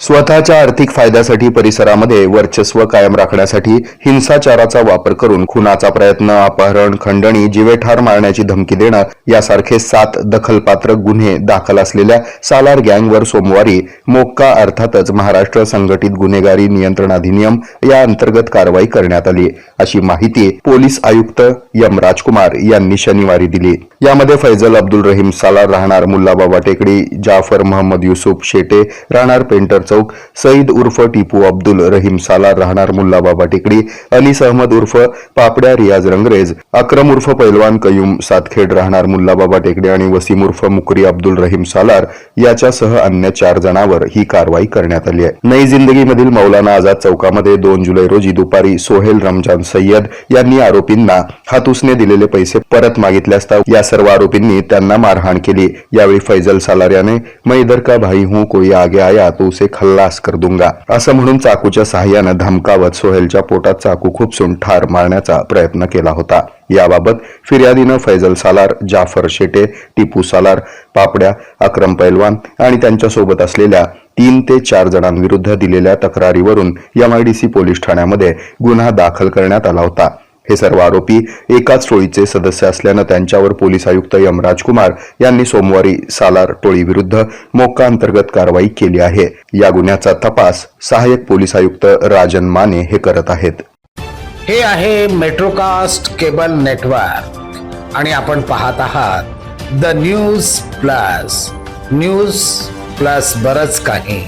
स्वतःच्या आर्थिक फायद्यासाठी परिसरामध्ये वर्चस्व कायम राखण्यासाठी हिंसाचाराचा वापर करून खुनाचा प्रयत्न अपहरण खंडणी जिवेठार मारण्याची धमकी देणं यासारखे सात दखलपात्र गुन्हे दाखल असलेल्या सालार गँगवर सोमवारी मोक्का अर्थातच महाराष्ट्र संघटित गुन्हेगारी नियंत्रण अधिनियम या अंतर्गत कारवाई करण्यात आली. अशी माहिती पोलीस आयुक्त एम. राजकुमार यांनी शनिवारी दिली. यामध्ये फैजल अब्दुल रहीम सालार राहणार मुल्लाबाबा टेकडी जाफर मोहम्मद युसुफ शेटे राहणार पेंटर चौक सईद उर्फ टिपू अब्दुल रहीम सालार राहणार मुल्लाबाबा टेकडी अनिस अहमद उर्फ पापड्या रियाज रंगरेज अक्रम उर्फ पैलवान कयूम सातखेड राहणार मुल्लाबाबा टेकडी आणि वसीम उर्फ मुकरी अब्दुल रहीम सालार याच्यासह अन्य चार जणांवर ही कारवाई करण्यात आली आहे. नई जिंदगीमधील मौलाना आझाद चौकामध्ये दोन जुलै रोजी दुपारी सोहेल रमजान सय्यद यांनी आरोपींना हातूसने दिलेले पैसे परत मागितले असता या सर्व आरोपींनी त्यांना मारहाण केली. यावेळी फैजल सालार याने मैं इधर का भाई हूं कोई आगे आया तो उसे खल्लास कर दूंगा. असं म्हणून चाकूच्या सहाय्यानं धमकावत सोहेलच्या पोटात चाकू खुपसून ठार मारण्याचा प्रयत्न केला होता. याबाबत फिर्यादीनं फैजल सालार जाफर शेटे टिपू सालार पापड्या अक्रम पैलवान आणि त्यांच्यासोबत असलेल्या तीन ते चार जणांविरुद्ध दिलेल्या तक्रारीवरून एमआयडीसी पोलीस ठाण्यामध्ये गुन्हा दाखल करण्यात आला होता. हे सर्व आरोपी एकाच टोळीचे सदस्य असल्यानं त्यांच्यावर पोलीस आयुक्त यम राजकुमार यांनी सोमवारी सालार टोळीविरुद्ध मोक्का अंतर्गत कारवाई केली आहे. या गुन्ह्याचा तपास सहाय्यक पोलीस आयुक्त राजन माने हे करत आहेत. हे आहे मेट्रोकास्ट केबल नेटवर्क आणि आपण पाहत आहात the news plus. News plus बरच काही.